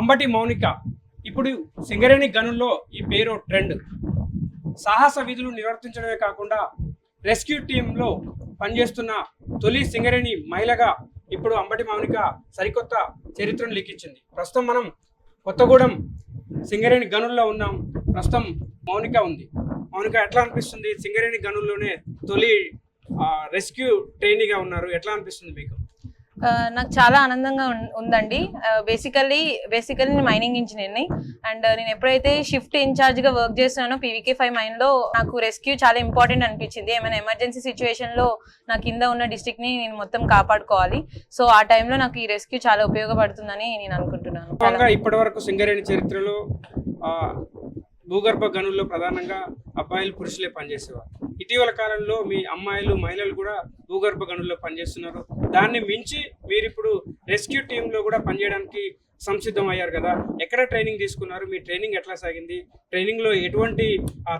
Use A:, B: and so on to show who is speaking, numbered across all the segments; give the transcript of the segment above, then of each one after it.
A: అంబటి మౌనిక. ఇప్పుడు సింగరేణి గనుల్లో ఈ పేరు ట్రెండ్. సాహస విధులు నిర్వర్తించడమే కాకుండా రెస్క్యూ టీంలో పనిచేస్తున్న తొలి సింగరేణి మహిళగా ఇప్పుడు అంబటి మౌనిక సరికొత్త చరిత్రను లిఖించింది. ప్రస్తుతం మనం కొత్తగూడెం సింగరేణి గనుల్లో ఉన్నాం. ప్రస్తుతం మౌనిక ఉంది. మౌనిక ఎట్లా అనిపిస్తుంది? సింగరేణి గనుల్లోనే తొలి రెస్క్యూ ట్రైనీగా ఉన్నారు. ఎట్లా అనిపిస్తుంది మీకు?
B: నాకు చాలా ఆనందంగా ఉందండి. బేసికల్లీ బేసికల్లీ నేను మైనింగ్ ఇంజనీర్ని అండ్ నేను ఎప్పుడైతే షిఫ్ట్ ఇన్ఛార్జ్గా వర్క్ చేస్తున్నానో పీవీకే ఫైవ్ మైన్లో నాకు రెస్క్యూ చాలా ఇంపార్టెంట్ అనిపించింది. ఏమైనా ఎమర్జెన్సీ సిచ్యువేషన్లో నా కింద ఉన్న డిస్ట్రిక్ట్ని నేను మొత్తం కాపాడుకోవాలి. సో ఆ టైంలో నాకు ఈ రెస్క్యూ చాలా ఉపయోగపడుతుందని నేను అనుకుంటున్నాను.
A: ఇప్పటి వరకు సింగరేణి చరిత్రలో భూగర్భ గనుల్లో ప్రధానంగా అబ్బాయిలు పురుషులే పనిచేసేవారు. ఇటీవల కాలంలో మీ అమ్మాయిలు మహిళలు కూడా భూగర్భ గనుల్లో పనిచేస్తున్నారు. దాన్ని మించి మీరు ఇప్పుడు రెస్క్యూ టీంలో కూడా పనిచేయడానికి సంసిద్ధం అయ్యారు కదా. ఎక్కడ ట్రైనింగ్ తీసుకున్నారు? మీ ట్రైనింగ్ ఎట్లా సాగింది? ట్రైనింగ్లో ఎటువంటి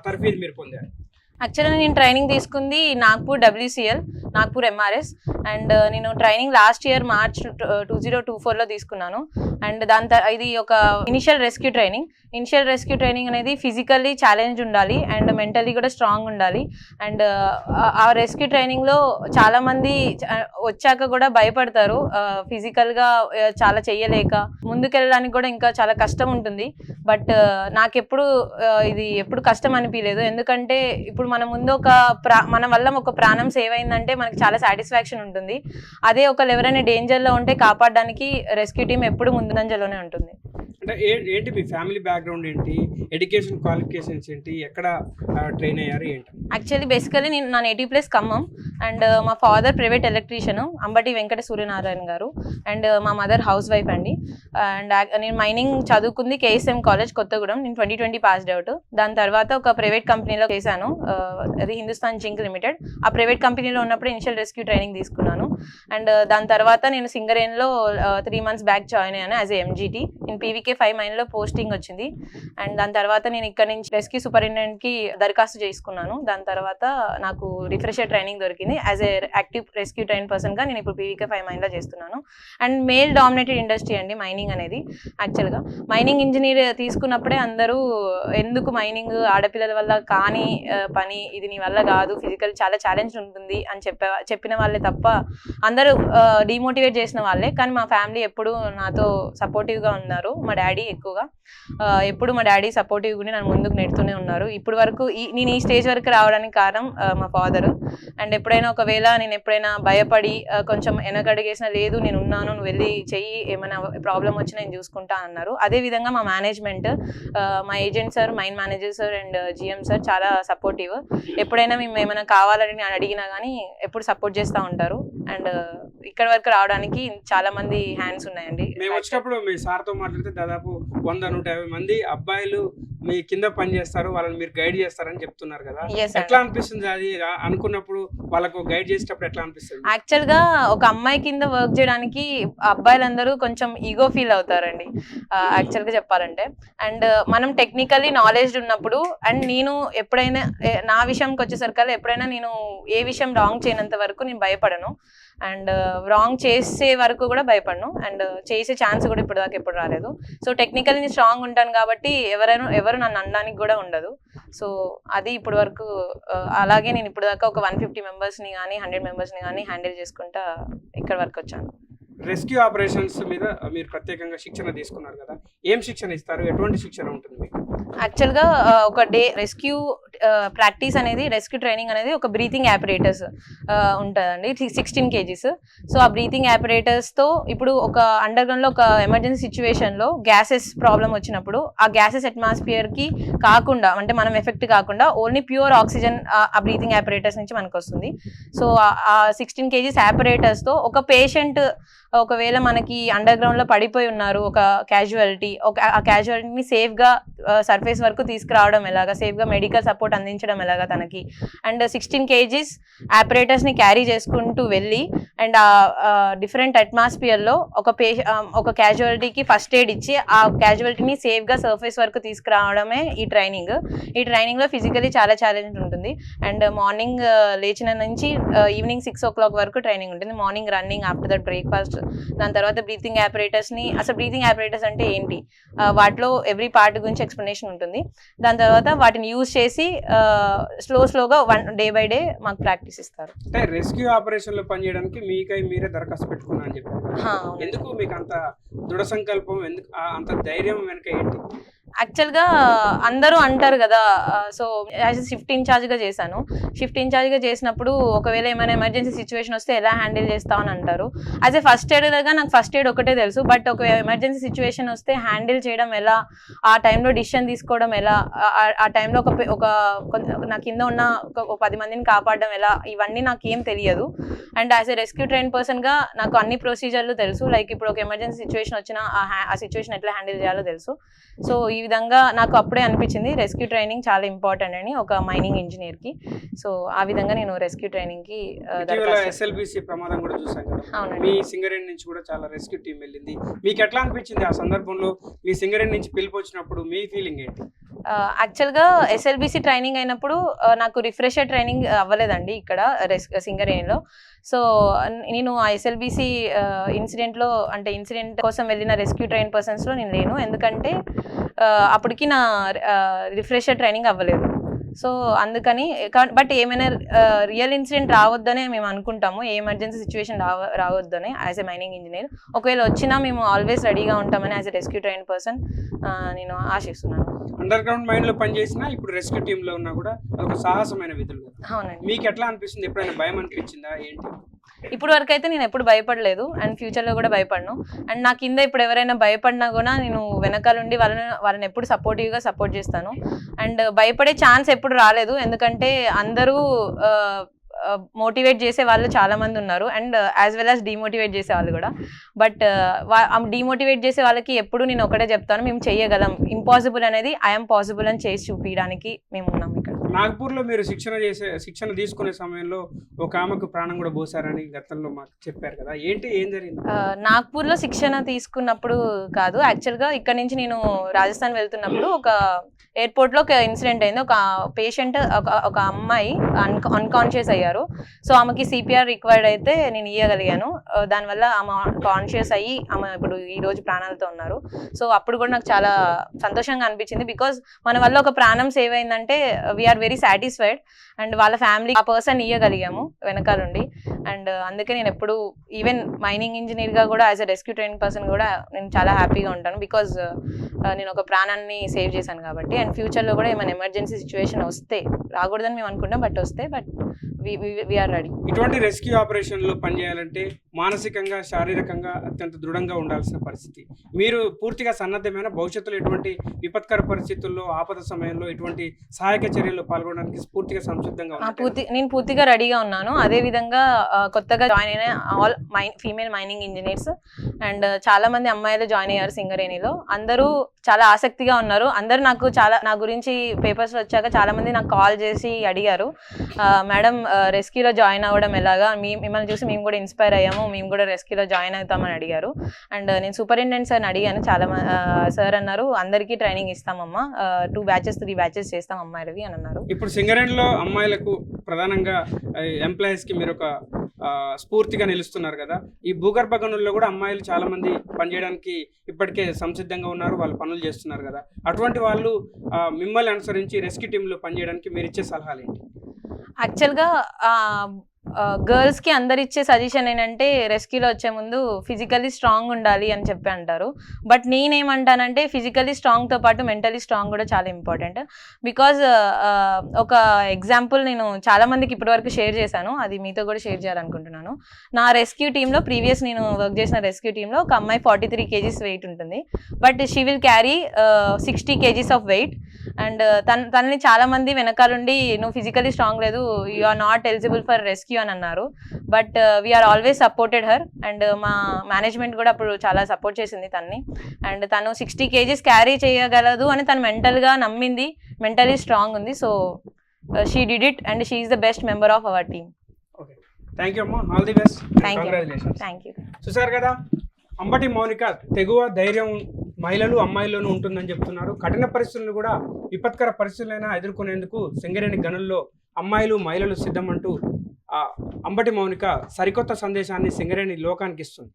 A: తర్ఫీదు మీరు పొందారు?
B: యాక్చువల్గా నేను ట్రైనింగ్ తీసుకుంది Nagpur WCL Nagpur MRS and uh, నేను training last year March two zero two ఫోర్లో తీసుకున్నాను. అండ్ దాని ఇది ఒక initial rescue training initial rescue training అనేది ఫిజికల్లీ ఛాలెంజ్ ఉండాలి అండ్ మెంటలీ కూడా స్ట్రాంగ్ ఉండాలి. అండ్ uh, ఆ రెస్క్యూ ట్రైనింగ్లో చాలామంది వచ్చాక కూడా భయపడతారు. Uh, ఫిజికల్గా చాలా చేయలేక ముందుకెళ్ళడానికి కూడా ఇంకా చాలా కష్టం ఉంటుంది. బట్ నాకెప్పుడు ఇది ఎప్పుడు కష్టం అనిపించలేదు ఎందుకంటే ఇప్పుడు మన ముందు ఒక ప్రా మన వల్ల ఒక ప్రాణం సేవ్ అయిందంటే మనకి చాలా సాటిస్ఫాక్షన్ ఉంటుంది. అదే ఒకళ్ళు ఎవరైనా డేంజర్లో ఉంటే కాపాడడానికి రెస్క్యూ టీం ఎప్పుడు ముందంజలోనే ఉంటుంది.
A: అంటే ఏంటి మీ ఫ్యామిలీ బ్యాక్గ్రౌండ్ ఏంటి? ఎడ్యుకేషన్ క్వాలిఫికేషన్స్ ఏంటి? ఎక్కడ ట్రైన్ అయ్యారు ఏంటి?
B: యాక్చువల్లీ బేసికలీ నేను నా native place Khammam. And uh, మా father private electrician Ambati Venkata Suryanarayana garu. And uh, మా మదర్ హౌస్ వైఫ్ అండి అండ్ నేను మైనింగ్ చదువుకుంది కేఎస్ఎం కాలేజ్ కొత్తగూడెం. నేను ట్వంటీ ట్వంటీ పాస్డ్ అవుట్ దాని తర్వాత ఒక ప్రైవేట్ కంపెనీలో చేశాను. Uh, అది హిందుస్థాన్ జింక్ లిమిటెడ్ ఆ ప్రైవేట్ కంపెనీలో ఉన్నప్పుడు ఇనిషియల్ రెస్క్యూ ట్రైనింగ్ తీసుకున్నాను. అండ్ దాని తర్వాత నేను సింగరేన్లో త్రీ మంత్స్ బ్యాక్ జాయిన్ అయ్యాను యాజ్ ఎంజీటీ నేను పీవీకే ఫైవ్ మైన్లో పోస్టింగ్ వచ్చింది. అండ్ దాని తర్వాత నేను ఇక్కడ నుంచి రెస్క్యూ సూపరింటెండెంట్కి దరఖాస్తు చేసుకున్నాను. దాని తర్వాత నాకు రిఫ్రెషర్ ట్రైనింగ్ దొరికింది. As a active rescue train పర్సన్గా నేను ఇప్పుడు పీవీకే ఫైవ్ మైన్లో చేస్తున్నాను. అండ్ మేల్ డామినేటెడ్ ఇండస్ట్రీ అండి మైనింగ్ అనేది యాక్చువల్గా మైనింగ్ ఇంజనీర్ తీసుకున్నప్పుడే అందరూ ఎందుకు మైనింగ్ ఆడపిల్లల వల్ల కాని పని ఇది నీ వల్ల కాదు ఫిజికల్ చాలా ఛాలెంజ్ ఉంటుంది అని చెప్పే చెప్పిన వాళ్ళే తప్ప అందరూ డిమోటివేట్ చేసిన వాళ్ళే. కానీ మా ఫ్యామిలీ ఎప్పుడు నాతో సపోర్టివ్గా ఉన్నారు. మా డాడీ ఎక్కువగా. ఎప్పుడు మా డాడీ సపోర్టివ్గానే నన్ను ముందుకు నెడుతూనే ఉన్నారు. ఇప్పుడు వరకు ఈ నేను ఈ స్టేజ్ వరకు రావడానికి కారణం మా ఫాదర్ అండ్ ఎప్పుడైనా ఒకవేళ నేను ఎప్పుడైనా భయపడి కొంచెం వెనకడిగేసిన లేదు నేను ఉన్నాను నువ్వు వెళ్ళి చెయ్యి ఏమైనా ప్రాబ్లం వచ్చి నేను చూసుకుంటా అన్నారు. అదే విధంగా మా మేనేజ్మెంట్ మా agent sir mine manager sir and GM sir చాలా సపోర్టివ్. ఎప్పుడైనా మేము ఏమైనా కావాలని నేను అడిగినా కానీ ఎప్పుడు సపోర్ట్ చేస్తూ ఉంటారు. అండ్ ఇక్కడ వరకు రావడానికి చాలా మంది హ్యాండ్స్ ఉన్నాయండి.
A: మేము వచ్చినప్పుడు మీ సార్తో మాట్లాడితే దాదాపు వంద నూట యాభై మంది అబ్బాయిలు మీ కింద పని చేస్తారు వాళ్ళని మీరు గైడ్ చేస్తారని చెప్తున్నారు కదా. ఎట్లా అనిపిస్తుంది అది? అనుకున్నప్పుడు వాళ్ళకు గైడ్ చేసేటప్పుడు ఎట్లా అనిపిస్తుంది?
B: యాక్చువల్గా ఒక అమ్మాయి కింద వర్క్ చేయడానికి అబ్బాయిలందరూ కొంచెం ఈగో ఫీల్ అవుతారండి. యాక్చువల్గా చెప్పాలంటే. అండ్ మనం టెక్నికల్లీ నాలెడ్జ్ ఉన్నప్పుడు అండ్ నేను ఎప్పుడైనా నా విషయంకి వచ్చేసరికల్లా ఎప్పుడైనా నేను ఏ విషయం రాంగ్ చేయనంత వరకు నేను భయపడను. అండ్ రాంగ్ చేసే వరకు కూడా భయపడను. అండ్ చేసే ఛాన్స్ కూడా ఇప్పుడు దాకా ఎప్పుడు రాలేదు. సో టెక్నికల్లీ నేను స్ట్రాంగ్ ఉంటాను కాబట్టి ఎవరైనా ఎవరు నన్ను అనడానికి కూడా ఉండదు. సో అది ఇప్పుడు వరకు ఆ, అలాగే నేను ఇప్పుడు దాకా ఒక వన్ ఫిఫ్టీ మెంబర్స్ని కానీ హండ్రెడ్ మెంబర్స్ని కానీ హ్యాండిల్ చేసుకుంటా ఇక్కడ వరకు వచ్చాను.
A: రెస్క్యూ ఆపరేషన్స్ మీద మీరు ప్రత్యేకంగా శిక్షణ తీసుకున్నారు కదా? ఏం శిక్షణ ఇస్తారు? ఎటువంటి శిక్షణ ఉంటుంది మీకు?
B: యాక్చువల్గా ఒక డే రెస్క్యూ Uh, ప్రాక్టీస్ అనేది రెస్క్యూ ట్రైనింగ్ అనేది ఒక బ్రీతింగ్ యాపరేటర్స్ ఉంటుందండి. సిక్స్టీన్ కేజీస్ సో ఆ బ్రీతింగ్ ఆపరేటర్స్తో ఇప్పుడు ఒక అండర్ గ్రౌండ్లో ఒక ఎమర్జెన్సీ సిచ్యువేషన్లో గ్యాసెస్ ప్రాబ్లం వచ్చినప్పుడు ఆ గ్యాసెస్ అట్మాస్ఫియర్కి కాకుండా అంటే మనం ఎఫెక్ట్ కాకుండా ఓన్లీ ప్యూర్ ఆక్సిజన్ ఆ బ్రీతింగ్ యాపరేటర్స్ నుంచి మనకు వస్తుంది సో ఆ సిక్స్టీన్ కేజీస్ ఆపరేటర్స్తో ఒక పేషెంట్ ఒకవేళ మనకి అండర్ గ్రౌండ్లో పడిపోయి ఉన్నారు ఒక క్యాజువాలిటీ ఒక ఆ క్యాజువాలిటీని సేఫ్గా సర్ఫేస్ వరకు తీసుకురావడం ఎలాగా? సేఫ్గా మెడికల్ సపోర్ట్ అందించడం ఎలాగా తనకి? అండ్ సిక్స్టీన్ కేజీస్ని క్యారీ చేసుకుంటూ వెళ్ళి అండ్ డిఫరెంట్ అట్మాస్ఫియర్లో ఒక పే ఒక క్యాజువాలిటీకి ఫస్ట్ ఎయిడ్ ఇచ్చి ఆ క్యాజువాలిటీని సేఫ్గా సర్ఫేస్ వరకు తీసుకురావడమే ఈ ట్రైనింగ్ ఈ ట్రైనింగ్లో ఫిజికలీ చాలా ఛాలెంజ్ ఉంటుంది. అండ్ మార్నింగ్ లేచిన నుంచి ఈవినింగ్ సిక్స్ ఓ క్లాక్ వరకు ట్రైనింగ్ ఉంటుంది. Morning running after that breakfast దాని తర్వాత బ్రీతింగ్ని అసలు బ్రీతింగ్ యాపరేటర్స్ అంటే ఏంటి? వాటిలో ఎవ్రీ పార్ట్ గురించి ఎక్స్ప్లెనేషన్ ఉంటుంది. దాని తర్వాత వాటిని యూజ్ చేసి స్లో స్లోగా వన్ డే బై డే మాకు ప్రాక్టీస్ ఇస్తారు.
A: అంటే రెస్క్యూ ఆపరేషన్లో పనిచేయడానికి మీకై మీరే దరఖాస్తు పెట్టుకున్నా అని చెప్పారు. ఎందుకు మీకు అంత దృఢ సంకల్పం ఎందుకు అంత ధైర్యం వెనక ఏంటి?
B: యాక్చువల్గా అందరూ అంటారు కదా సో యాజ్ షిఫ్ట్ ఇన్ఛార్జ్గా చేశాను. షిఫ్ట్ ఇన్ఛార్జ్గా చేసినప్పుడు ఒకవేళ ఏమైనా ఎమర్జెన్సీ సిచ్యువేషన్ వస్తే ఎలా హ్యాండిల్ చేస్తావు అని అంటారు. యాజ్ ఏ ఫస్ట్ ఎయిడ్గా నాకు ఫస్ట్ ఎయిడ్ ఒకటే తెలుసు. బట్ ఒక ఎమర్జెన్సీ సిచ్యువేషన్ వస్తే హ్యాండిల్ చేయడం ఎలా ఆ టైంలో డిసిషన్ తీసుకోవడం ఎలా ఆ- టైంలో ఒక ఒక నా కింద ఉన్న ఒక ఒక పది మందిని కాపాడడం ఎలా ఇవన్నీ నాకు ఏం తెలియదు. And as a rescue train పర్సన్గా నాకు అన్ని ప్రొసీజర్లు తెలుసు. లైక్ ఇప్పుడు ఒక ఎమర్జెన్సీ సిచ్యువేషన్ వచ్చినా హ్యా- ఆ సిచ్యువేషన్ ఎట్లా హ్యాండిల్ చేయాలో తెలుసు. సో ఈ విధంగా నాకు అప్పుడే అనిపించింది. రెస్క్యూ ట్రైనింగ్ చాలా ఇంపార్టెంట్ అని ఒక మైనింగ్ ఇంజనీర్కి. సో ఆ విధంగా నేను రెస్క్యూ
A: ఇటీవల ఎస్ఎల్బిసి ప్రమాదం కూడా చూసాం కదా.
B: అవునండి.
A: మీ సింగరేణి నుంచి కూడా చాలా రెస్క్యూ టీం వెళ్ళింది. మీకు ఎట్లా అనిపించింది ఆ సందర్భంలో? మీ సింగరేణి నుంచి పిలుపు వచ్చినప్పుడు మీ ఫీలింగ్ ఏంటి?
B: యాక్చువల్గా ఎస్ఎల్బిసి ట్రైనింగ్ అయినప్పుడు నాకు రిఫ్రెషర్ ట్రైనింగ్ అవ్వలేదండి ఇక్కడ రెస్ సింగరేణిలో. సో నేను ఆ ఎస్ఎల్బిసి ఇన్సిడెంట్లో అంటే ఇన్సిడెంట్ కోసం వెళ్ళిన రెస్క్యూ ట్రైన్ పర్సన్స్లో నేను లేను. ఎందుకంటే అప్పటికి నా రిఫ్రెషర్ ట్రైనింగ్ అవ్వలేదు. సో అందుకని బట్ ఏమైనా రియల్ ఇన్సిడెంట్ రావద్దనే మేము అనుకుంటాము. ఏ ఎమర్జెన్సీ సిచ్యువేషన్ రావ రావద్దనే యాజ్ ఎ మైనింగ్ ఇంజనీర్. ఒకవేళ వచ్చినా మేము ఆల్వేస్ రెడీగా ఉంటామని as a rescue train person నేను ఆశిస్తున్నాను.
A: అండర్ గ్రౌండ్ మైండ్లో పనిచేసినా ఇప్పుడు రెస్క్యూ టీమ్లో ఉన్నా కూడా అదొక సాహసమైన విధులు
B: అవునండి.
A: మీకు ఎట్లా అనిపిస్తుంది? ఎప్పుడైనా భయం అనిపించిందా? ఏంటి?
B: ఇప్పుడు వరకు అయితే నేను ఎప్పుడు భయపడలేదు అండ్ ఫ్యూచర్లో కూడా భయపడను. అండ్ నా కింద ఇప్పుడు ఎవరైనా భయపడినా కూడా నేను వెనకాలండి వాళ్ళని వాళ్ళని ఎప్పుడు సపోర్టివ్గా సపోర్ట్ చేస్తాను. అండ్ భయపడే ఛాన్స్ ఎప్పుడు రాలేదు. ఎందుకంటే అందరూ మోటివేట్ చేసే వాళ్ళు చాలా మంది ఉన్నారు. And as well as demotivate చేసే వాళ్ళు కూడా. బట్ డిమోటివేట్ చేసే వాళ్ళకి ఎప్పుడు నేను ఒకటే చెప్తాను. మేము చేయగలం. ఇంపాసిబుల్ అనేది ఐఎమ్ పాసిబుల్ అని చేసి చూపించడానికి మేము ఉన్నాం ఇక్కడ.
A: నాగ్పూర్లో మీరు శిక్షణ చేసే శిక్షణ తీసుకునే సమయంలో ఒక ఆమెకు ప్రాణం కూడా పోసారని గతంలో మాకు చెప్పారు కదా. ఏంటి ఏం జరిగింది?
B: నాగ్పూర్లో శిక్షణ తీసుకున్నప్పుడు కాదు యాక్చువల్గా ఇక్కడ నుంచి నేను రాజస్థాన్ వెళ్తున్నప్పుడు ఒక ఎయిర్పోర్ట్లో ఒక ఇన్సిడెంట్ అయింది. ఒక పేషెంట్ ఒక ఒక అమ్మాయి అన్ అన్కాన్షియస్ అయ్యారు. సో ఆమెకి సిపిఆర్ రిక్వైర్డ్ అయితే నేను ఇవ్వగలిగాను దానివల్ల ఆమె కాన్షియస్ అయ్యి ఆమె ఇప్పుడు ఈ రోజు ప్రాణాలతో ఉన్నారు. సో అప్పుడు కూడా నాకు చాలా సంతోషంగా అనిపించింది. బికాజ్ మన వల్ల ఒక ప్రాణం సేవ్ అయిందంటే వీఆర్ వెరీ సాటిస్ఫైడ్ అండ్ వాళ్ళ ఫ్యామిలీ ఆ పర్సన్ ఇవ్వగలిగాము వెనకాలండి అండ్ uh, అందుకే నేను ఎప్పుడు ఈవెన్ మైనింగ్ ఇంజనీర్గా కూడా as a rescue train person కూడా నేను చాలా హ్యాపీగా ఉంటాను. బికాజ్ uh, uh, నేను ఒక ప్రాణాన్ని సేవ్ చేశాను కాబట్టి. అండ్ ఫ్యూచర్లో కూడా ఏమైనా ఎమర్జెన్సీ సిచ్యువేషన్ వస్తే రాకూడదని మేము అనుకుంటాం బట్ వస్తే బట్ వీఆర్ రెడీ
A: ఇటువంటి రెస్క్యూ ఆపరేషన్లో పనిచేయాలంటే మానసికంగా శారీరకంగా అత్యంత దృఢంగా ఉండాల్సిన పరిస్థితి. మీరు పూర్తిగా సన్నద్ధమైన భవిష్యత్తులో ఎటువంటి విపత్కర పరిస్థితుల్లో ఆపద సమయంలో ఎటువంటి సహాయక చర్యల్లో పాల్గొనడానికి పూర్తిగా సంసిద్ధంగా
B: పూర్తి నేను పూర్తిగా రెడీగా ఉన్నాను. అదే విధంగా కొత్తగా జాయిన్ అయిన all mine female mining engineers and చాలా మంది అమ్మాయిలు జాయిన్ అయ్యారు సింగరేణిలో. అందరూ చాలా ఆసక్తిగా ఉన్నారు. అందరూ నాకు చాలా నా గురించి పేపర్స్ వచ్చాక చాలా మంది నాకు కాల్ చేసి అడిగారు. మేడం రెస్క్యూలో జాయిన్ అవ్వడం ఎలాగా? మీ మిమ్మల్ని చూసి మేము కూడా ఇన్స్పైర్ అయ్యాము. మేము కూడా రెస్క్యూలో జాయిన్ అవుతామని అడిగారు. అండ్ నేను సూపరింటెండెంట్ సార్ని అడిగాను చాలా సార్ అన్నారు అందరికీ ట్రైనింగ్ ఇస్తామమ్మా టూ బ్యాచెస్ త్రీ బ్యాచెస్ చేస్తాం అమ్మాయిలవి అని అన్నారు.
A: ఇప్పుడు సింగరేణిలో అమ్మాయిలకు ప్రధానంగా ఎంప్లాయీస్కి మీరు ఒక స్ఫూర్తిగా నిలుస్తున్నారు కదా ఈ భూగర్భ గనుల్లో కూడా అమ్మాయిలు చాలా మంది పనిచేయడానికి ఇప్పటికే సంసిద్ధంగా ఉన్నారు వాళ్ళు పనులు చేస్తున్నారు కదా అటువంటి వాళ్ళు మిమ్మల్ని అనుసరించి రెస్క్యూ టీంలో పనిచేయడానికి మీరు ఇచ్చే సలహాలు ఏంటి?
B: యాక్చువల్గా గర్ల్స్కి అందరు ఇచ్చే సజెషన్ ఏంటంటే రెస్క్యూలో వచ్చే ముందు ఫిజికల్లీ స్ట్రాంగ్ ఉండాలి అని చెప్పి అంటారు. బట్ నేనేమంటానంటే ఫిజికల్లీ స్ట్రాంగ్తో పాటు మెంటలీ స్ట్రాంగ్ కూడా చాలా ఇంపార్టెంట్. బికాజ్ ఒక ఎగ్జాంపుల్ నేను చాలా మందికి ఇప్పటివరకు షేర్ చేశాను. అది మీతో కూడా షేర్ చేయాలనుకుంటున్నాను. నా రెస్క్యూ టీంలో ప్రీవియస్ నేను వర్క్ చేసిన రెస్క్యూ టీంలో ఒక అమ్మాయి ఫార్టీ త్రీ కేజీస్ వెయిట్ ఉంటుంది. But she will carry sixty kgs of weight. And తన తనని చాలా మంది వెనకాలండి నువ్వు ఫిజికలీ స్ట్రాంగ్ లేదు. You are not eligible for rescue అని అన్నారు. But we're always supported her and మా మేనేజ్మెంట్ కూడా అప్పుడు చాలా సపోర్ట్ చేసింది తన్ని. అండ్ తను సిక్స్టీ కేజీస్ క్యారీ చేయగలదు అని తను మెంటల్గా నమ్మింది. మెంటలీ స్ట్రాంగ్ ఉంది. So she did it and she is the best member of our team
A: okay thank you అమ్మా. All the best
B: thank you thank you
A: చూసారు కదా? అంబటి మౌనిక తెగువ ధైర్యం మహిళలు అమ్మాయిల్లోనూ ఉంటుందని చెప్తున్నారు. కఠిన పరిస్థితులను కూడా విపత్కర పరిస్థితులైనా ఎదుర్కొనేందుకు సింగరేణి గనుల్లో అమ్మాయిలు మహిళలు సిద్ధమంటూ అంబటి మౌనిక సరికొత్త సందేశాన్ని సింగరేణి లోకానికి ఇస్తుంది